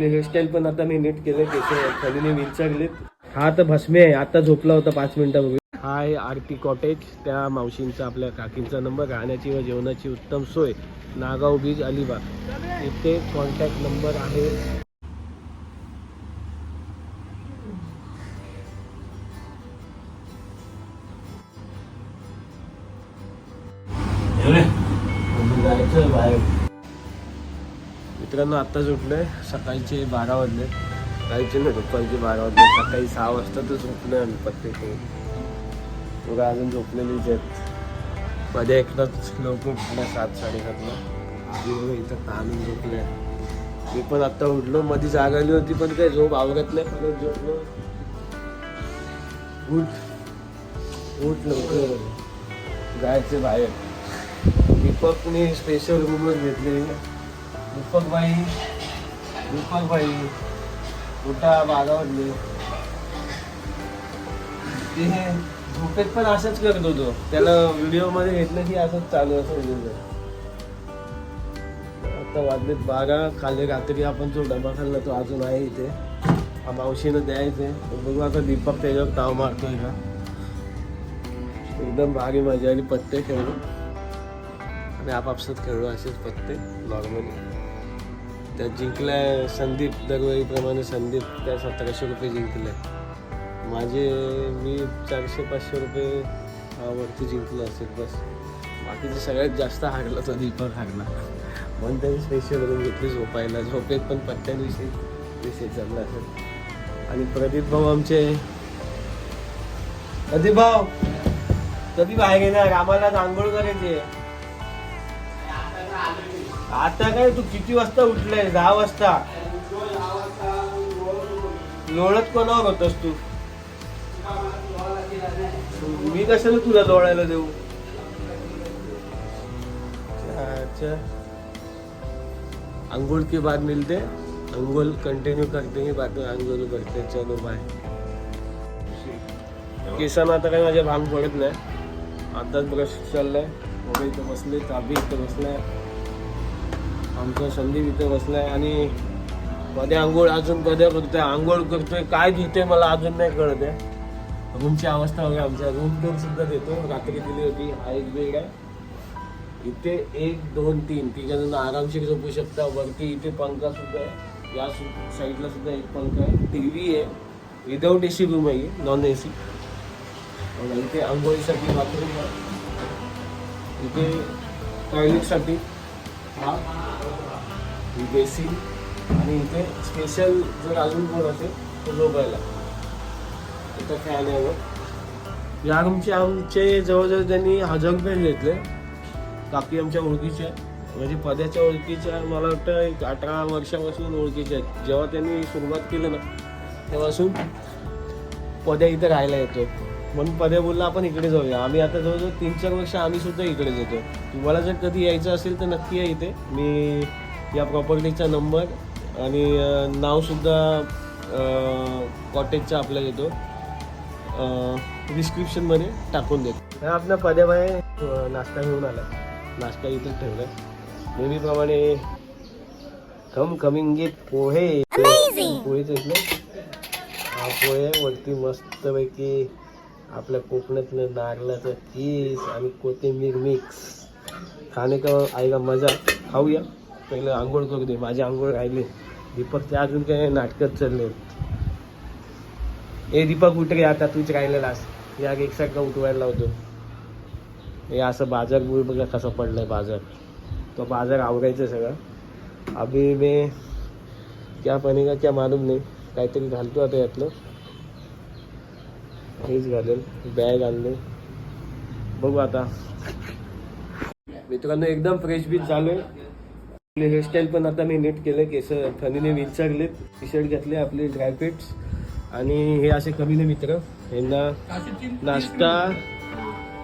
Hairstyle पण आता मी नीट केले केस खालीने विचारलेत हा तर भस्मे आहे आता झोपला होता पाच मिनिटापूर्वी हा आहे आरती कॉटेज त्या मावशींचा आपल्या काकींचा नंबर राहण्याची व जेवणाची उत्तम सोय नागाव बीच अलिबाग. इथे कॉन्टॅक्ट नंबर आहे. जायचं बाहेर मित्रांनो आत्ताच उठलोय. सकाळचे बारा वाजले. सकाळचे नाही दुपारचे बारा वाजले. सकाळी सहा वाजता तर झोपलोय आम्ही प्रत्येक तुला अजून झोपलेलीच आहेत. मध्ये एकदाच लवकर उठल्या सात साडेसातला. इथं ताणून झोपले मी पण आत्ता उठलो. मध्ये जागाली होती पण काही झोप आवडत नाही. परत झोपलो. उठ. उठ लवकर. जायचे बाहेर. दीपकने स्पेशल रूमच घेतलेली दीपक दीपकबाई दीपकबाई उठा बागावरले ते झोपेत पण असंच करत होतो. त्याला व्हिडिओमध्ये घेतलं की असंच चालू असं आता वाजलेत बारा खाली रात्री आपण जो डबा खाल्ला तो अजून आहे इथे. हा मावशीनं द्यायचे बघू आता दीपक त्याच्यावर ताव मारतोय का. एकदम भारी मजा आणि पत्ते खेळलो आणि आपापसात खेळलो असेच पत्ते नॉर्मली त्यात जिंकलाय संदीप दरवेळीप्रमाणे संदीप त्या सतराशे रुपये जिंकले. माझे मी चारशे पाचशे रुपये वरती जिंकलो असेल बस. बाकीचे सगळ्यात जास्त हारला तो दीपक हारला म्हणून त्यांनी स्पेशल करून घेतली झोपायला. झोपेत पण पत्त्यांविषयी विषय चालला असेल. आणि प्रदीप भाऊ आमचे. प्रदीप भाऊ कधी बाहेर येणार. आम्हाला आंघोळ करायची आहे. आता काय तू किती वाजता उठलाय? दहा वाजता. लोळत कोणावर होतस तू? मी कशाला तुला लोळायला देऊ? अच्छा. अंघोळ के बाद मिलते. अंघोळ कंटिन्यू करते ही बाकी अंघोळ करते. चलो बाय केसांना आता काही माझ्या भांग पडत नाही. आताच ब्रश चाललाय. मोबाईल इथं बसले ताबी इथं बसलाय. आमचा संदीप बसला बसलाय आणि मध्ये आंघोळ अजून कधी करतोय? आंघोळ करतोय काय घेतोय मला अजून नाही कळत आहे. रूमची अवस्था वगैरे आमच्या रूम टूर सुद्धा देतो. रात्री दिली होती हा एक बेड आहे. इथे एक दोन तीन. तिघ आरामशीर झोपू शकता. वरती इथे पंखा सुद्धा आहे. या साईडला सुद्धा एक पंखा आहे. टी व्ही आहे. विदाऊट ए सी रूम आहे. नॉन ए सी इथे आंघोळीसाठी बाथरूम आहे. इथे टॉयलेटसाठी हा. ही एसी आणि इथे स्पेशल जर अजून कोण असेल तर झोपायला इथं फॅन आहे वर या आमचे आमचे जवळजवळ त्यांनी हजार रुपये घेतले. काकी आमच्या ओळखीचे म्हणजे पद्याच्या ओळखीच्या मला वाटतं एक अठरा वर्षापासून ओळखीच्या आहेत. जेव्हा त्यांनी सुरुवात केली ना तेव्हापासून पद्या इथं राहायला येतो म्हणून पद्या बोलला आपण इकडे जाऊया. आम्ही आता जवळजवळ तीन चार वर्ष आम्ही सुद्धा इकडेच येतो तुम्हाला जर कधी यायचं असेल तर नक्की या इथे. मी या प्रॉपर्टीचा नंबर आणि नावसुद्धा कॉटेजचा आपल्या देतो डिस्क्रिप्शनमध्ये टाकून देतो. हा आपला पद्याबाई नाश्ता घेऊन आला. नाश्ता इथं ठेवला. नेहमीप्रमाणे कम कमिंग गेट पोहे. पोहेच आहेत ना? हा पोहे वरती मस्तपैकी आपल्या कोकणातलं नारळाचं चीज आणि कोथिंबीर मिक्स खाणे का आईला मजा. खाऊया. पहिलं आंघोळ करू दे माझी आंघोळ राहिली. दीपकचे अजून काही नाटकच चालले ए दीपक उठ रे आता तूच राहिलेलास या एक सारखा उठवायला लावतो. हे असं बाजार बुळ बघा कसं पडलाय बाजार. तो बाजार आवडायचं सगळं. अभि मी क्या का क्या मालूम नाही. काहीतरी घालतो आता यातलं. हेच घालेल बॅग आणले. बघू आता. मित्रांनो एकदम फ्रेश बीच चालू आहे. आपले हेअरस्टाईल पण आता मी नीट केलं केस फनीने विचारलेत टी शर्ट घेतले आपले ड्रायफ्रुट्स आणि हे असे कमीले मित्र यांना नाश्ता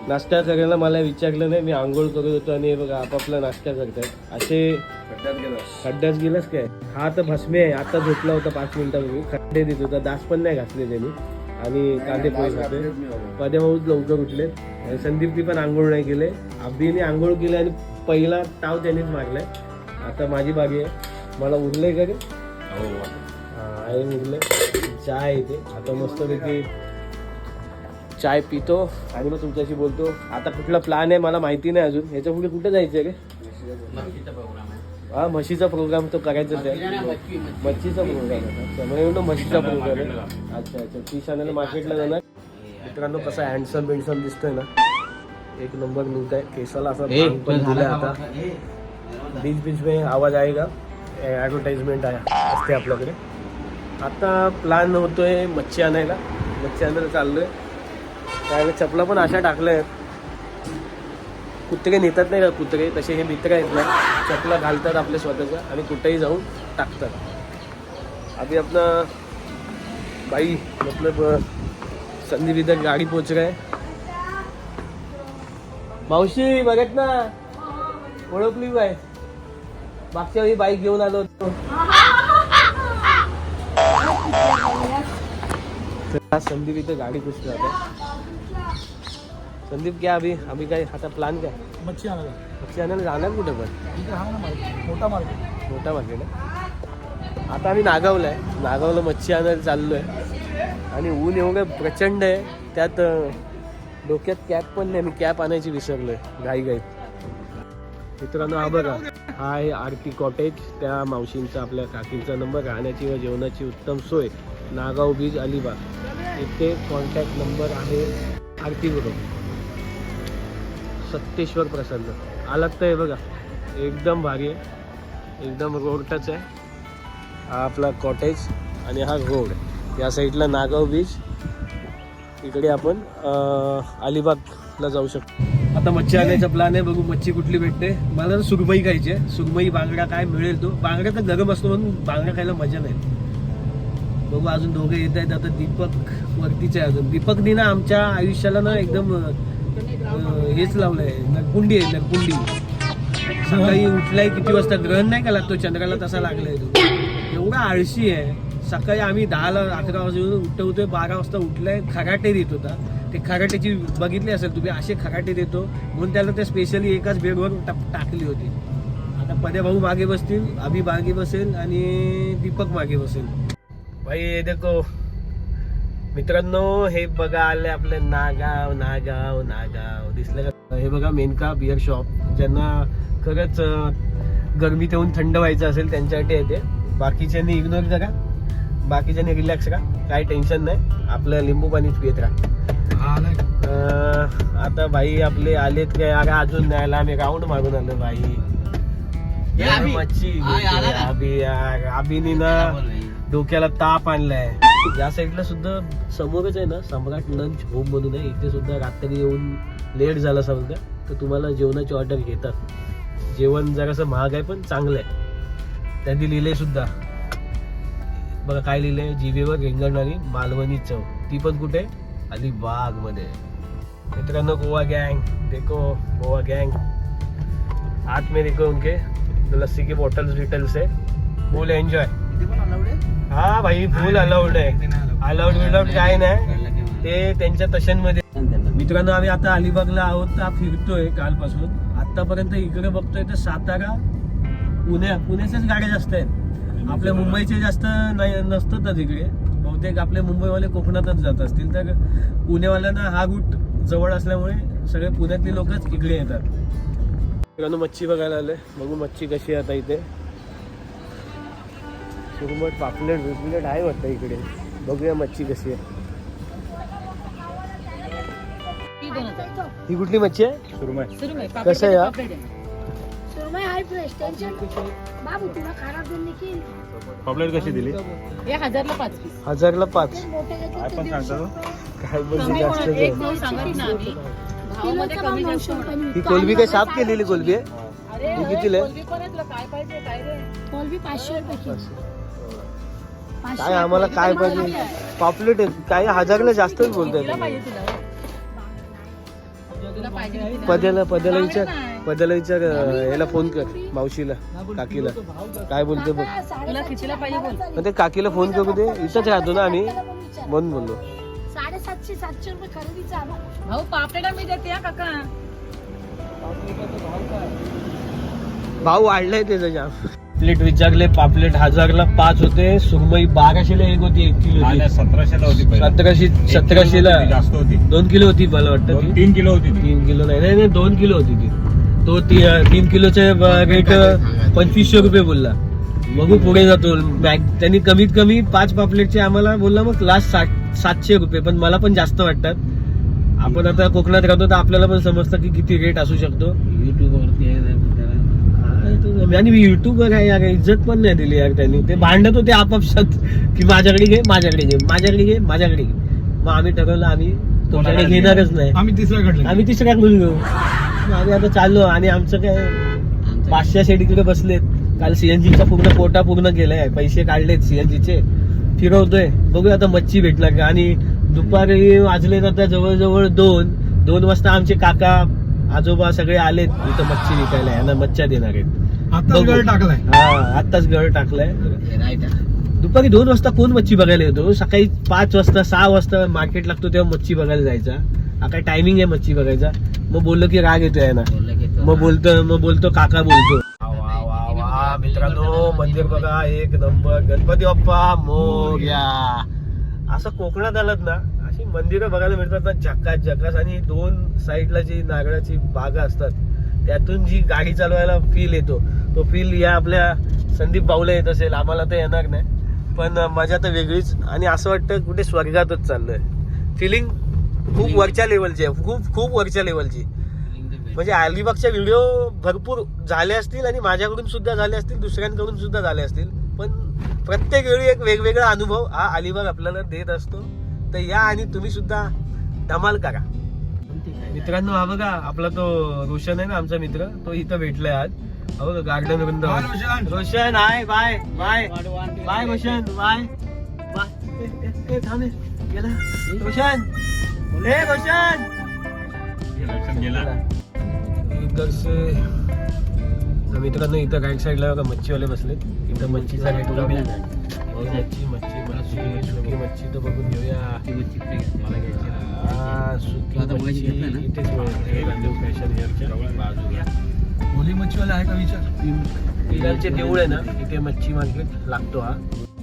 नाश्ता करायला मला विचारलं नाही मी आंघोळ करत होतो आणि हे बघा आपापला नाश्ता करतात असे खड्ड्यात गेलास. काय? हा तर भस्मे आहे आता झोपला होता पाच मिनिटापूर्वी. खड्डे देत होता दास पण नाही घातले त्यांनी. आणि कांदे पोहे खाते. पद्या भाऊ लवकर उठले. संदीपनी पण आंघोळ नाही केले. अभिने आंघोळ केले आणि पहिला ताव त्यांनीच मारलाय. आता माझी बागी आहे. मला उरलंय का रे हा, आहे निघले चाय आहे इथे आता मस्तपैकी चाय पितो. आणि मग तुमच्याशी बोलतो. आता कुठला प्लॅन आहे मला माहिती नाही अजून. ह्याच्या पुढे कुठे जायचं रे? हा म्हशीचा प्रोग्राम तो करायचाच आहे. मच्छीचा प्रोग्राम आहे. म्हणून म्हशीचा प्रोग्राम आहे. अच्छा अच्छा. फिश आणायला मार्केटला जाणार. मित्रांनो कसा हँडसम बिंडसम दिसतोय ना? एक नंबर मिळत आहे केसाला असा आता. बीच बीच में आवाज आएगा. ॲडव्हर्टाईजमेंट आहे असते आपल्याकडे. आता प्लॅन होतोय मच्छी आणायला. मच्छी आणायला चाललोय. त्यावेळेला चपला पण अशा टाकल्या आहेत. कुत्रे नेतात नाही का कुत्रे? तसे हे मित्र आहेत ना चपला घालतात आपल्या स्वतःच्या आणि कुठेही जाऊन टाकतात. आधी आपलं बाई मतलब संधी संदीप गाडी पोच मावशी बघत ना. ओळखली बाय मागच्या वेळी बाईक घेऊन आलो होतो. संदीप इथे गाडी पुसली आता. संदीप क्या अभी अभी काय आता प्लान काय? मच्छी आणायला. मच्छी आणायला जाणार कुठे पण? मोठा मार्केट. मोठा मार्केट आहे आता आम्ही नागावला आहे नागावला मच्छी आणायला चाललो आहे आणि ऊन एवढं प्रचंड आहे. त्यात डोक्यात कॅप पण नाही. मी कॅप आणायची विसरलोय. घाई घाईत मित्रांनो हा बघा. हा आहे आरती कॉटेज. त्या मावशींचा आपल्या काकींचा नंबर. राहण्याची व जेवणाची उत्तम सोय. नागाव बीच अलिबाग. इथे कॉन्टॅक्ट नंबर आहे आरती बरोबर सत्तेश्वर प्रसन्न. आलात तर हे बघा. एकदम भारी आहे. एकदम रोड टच आहे. हा आपला कॉटेज आणि हा रोड या साईडला नागाव बीच इकडे आपण अलिबागला जाऊ शकतो. आता मच्छी आणायचा प्लॅन आहे बघू मच्छी कुठली भेटते. मला तर सुरमई खायची आहे. सुरमई बांगडा काय मिळेल तो. बांगडा तर गरम असतो म्हणून बांगडा खायला मजा नाही. बघू अजून दोघे येत आहेत. आता दीपक वरतीचे अजून दीपकनी ना आमच्या आयुष्याला ना एकदम हेच हेच लावलंय. नरकुंडी आहे नरकुंडी. सकाळी उठलाय किती वाजता? ग्रहण नाही का लागतो चंद्राला तसा लागलाय तो. एवढा आळशी आहे. सकाळी आम्ही दहाला अकरा वाजून उठवतोय. बारा वाजता उठलाय. खराटे देत होता. ते खराट्याची बघितली असेल तुम्ही असे खराटे देतो म्हणून त्याला ते स्पेशली एकाच बेडवर टाक- टाकली होती. आता पद्या भाऊ मागे बसतील अभि मागे बसेल आणि दीपक मागे बसेल. भाई हे देखो मित्रांनो हे बघा आले आपले नागाव नागाव नागाव. दिसलं का? हे बघा मेनका बिअर शॉप ज्यांना खरंच गरमी गरमीत थंड व्हायचं असेल त्यांच्यासाठी आहे ते. बाकीच्यांनी इग्नोर करा. बाकीच्यांनी रिलॅक्स करा. काही टेन्शन नाही. आपलं लिंबू पाणीच पियत राहा. अं, आता भाई आपले आलेत काय? अरे अजून नाही आला. आम्ही राऊंड मागून आलो भाई ये अभि. मच्छी हा, आला. अभि यार, अभिनी ना डोक्याला ताप आणलाय. या साईडला सुद्धा समोरच आहे ना सम्राट लंच होम म्हणून आहे. इथे सुद्धा रात्री येऊन लेट झाला समजा. तर तुम्हाला जेवणाची ऑर्डर घेतात. जेवण जरासं महाग आहे पण चांगलं आहे. त्यांनी लिहिलंय सुद्धा. बघा काय लिहिलंय. जिभेवर रेंगणणारी मालवणी चव. ती पण कुठे? अलिबागमध्ये. मित्रांनो गोवा गैंग. देखो गोवा गैंग. हाथ में देखो उनके लस्सी की बोटल्स डिटेल्स है. फुल एंजॉय आहे? हा भाई फुल अलाउड आहे. अलाउड विलाउड काय नाही ते त्यांच्या तशांमध्ये. मित्रांनो आम्ही आता अलिबागला आहोत. तर फिरतोय कालपासून. आतापर्यंत इकडे बघतोय तर सातारा पुण्या पुण्याच्याच गाड्या जास्त आहेत. आपल्या मुंबईचे जास्त नाही नसतातच इकडे बहुतेक आपले मुंबईवाले कोकणातच जात असतील. तर पुण्यावाल्यांना हा रूट जवळ असल्यामुळे सगळे पुण्यातली लोकच इकडे येतात. मित्रांनो मच्छी बघायला आले बघू मच्छी कशी आता इथे. सुरमट पापलेट बिपलेट आहे वाटतं इकडे. बघूया मच्छी कशी आहे. ही कुठली मच्छी आहे? कसं आहे. टेन्शन बाबू तुला खराब पॉपलेट कशी दिली? एक हजारला पाच पीस हजारला पाच. ते मोठे घेतले पण ते सांगता तो? काय बोलली कमी जास्त कोणा- एक जाऊ. दोन सांगत ना आम्ही. भावामध्ये किलोचा कमी भाव जास्त नऊशे होणार. रुपये ही कोलबी काय साफ केलेली कोलबी आहे? अरे ही अरे, कितीला आहे? कोलबी पण आहे, तुला काय पाहिजे काय रे? कोलबी पाचशे रुपये किलो. पाचशे. काय आम्हाला काय पाहिजे? पॉपलेट आहे. काय हजारला जास्तच कितीला बोलताय पाहिजे तुला? तुला पाहिजे कितीला? पद्याला पद्याला विचार. अं, याला फोन कर मावशीला काकीला. काय बोलते बघ. तुला कितीला पाहिजे बोल. मग ते काकीला फोन करू दे. इथंच राहतो ना आम्ही. म्हणून बोललो. साडेसातशे सातशे रुपये खरेदीचा आला भाऊ पापलेटा मी देते हा काका. भाव वाढलाय त्याचा जाम प्लेट विचारले पापलेट हजारला पाच होते. सुरमई बाराशेला एक होती एक किलो नाही, सतराशेला होती पहिला. सतराशे एक किलो सतराशेला होती, जास्त होती. दोन किलो होती मला वाटतं दोन- ती तीन किलो होती ती. तीन किलो नाही नाही नाही, दोन किलो होती ती. तो ती तीन किलोचे रेट पंचवीसशे रुपये बोलला. बघू पुढे जातो. बॅग त्यांनी कमीत कमी पाच पापलेटचे आम्हाला बोलला मग लास्ट साठ सातशे रुपये. पण मला पण जास्त वाटतात. आपण आता कोकणात राहतो तर आपल्याला पण समजतं की किती रेट असू शकतो. युट्यूब वरती आहे काय तो- आणि युट्यूबवर आहे यार इज्जत पण नाही दिली यार त्यांनी. ते भांडत होते आपापसात. की माझ्याकडे घे माझ्याकडे घे माझ्याकडे घे माझ्याकडे घे. मग आम्ही ठरवलं आम्ही तुमच्याकडे घेणारच नाही. आम्ही तिसऱ्या कडले आम्ही तिसऱ्या घेऊन घेऊ. आम्ही आता चाललो आणि आमचं काय? पाचशे शेड इकडे बसलेत. काल सीएनजीचा पूर्ण कोटा पूर्ण केलाय. पैसे काढलेत सीएनजीचे फिरवतोय. बघूया आता मच्छी भेटणार का? आणि दुपारी वाजलेत आता जवळजवळ दोन. दोन वाजता आमचे काका आजोबा सगळे आलेत इथं मच्छी विकायला. यांना मच्छा देणार आहेत. आता बघू. गळ टाकलाय. हा आत्ताच गळ टाकलाय. दुपारी दोन वाजता कोण मच्छी बघायला येतो? सकाळी पाच वाजता सहा वाजता मार्केट लागतो तेव्हा मच्छी बघायला जायचा. हा काय टायमिंग आहे मच्छी बघायचा? मग बोललो की राग येतोय ना मग बोलतो मग बोलतो काका बोलतो. वा वा वा मित्रांनो मंदिर बघा एक नंबर. गणपती बाप्पा मोर्या. असं कोकणात आलात ना अशी मंदिरं बघायला मिळतात ना झकास झकास. आणि दोन साईडला जी नारळाची बागा असतात त्यातून जी गाडी चालवायला फील येतो. तो फील या आपल्या संदीप बाऊला येत असेल. आम्हाला तर येणार नाही. पण मजा तर वेगळीच आणि असं वाटतं कुठे स्वर्गातच चाललोय. फिलिंग खूप वरच्या लेवलची आहे. खूप खूप वरच्या लेवलची म्हणजे अलिबागच्या व्हिडिओ भरपूर झाले असतील आणि माझ्याकडून सुद्धा झाले असतील दुसऱ्यांकडून सुद्धा झाले असतील. पण प्रत्येक वेळी एक वेगवेगळा अनुभव हा अलिबाग आपल्याला देत असतो. तर या आणि तुम्ही सुद्धा धमाल करा. मित्रांनो हा बघा आपला तो रोशन आहे ना आमचा मित्र तो इथं भेटलाय आज. हा garden Hi, Roshan. Roshan hi bye bye. Bye Roshan bye. गेला. रोशन. रोशन. गेला. तर मित्रांनो इथं राईट साईडला बघा मच्छीवाले बसलेत. इथं मच्छीचा रेट कमी आहे. मच्छी मच्छी मच्छी सुकी मच्छी तर बघून घेऊया. सुकी आता मगाशी मच्छी घेतलं ना? इथेच बाजूला होली मच्छीवाला आहे का विचार? पिलारचे देऊळ आहे ना इथे मच्छी मार्केट लागतो हा.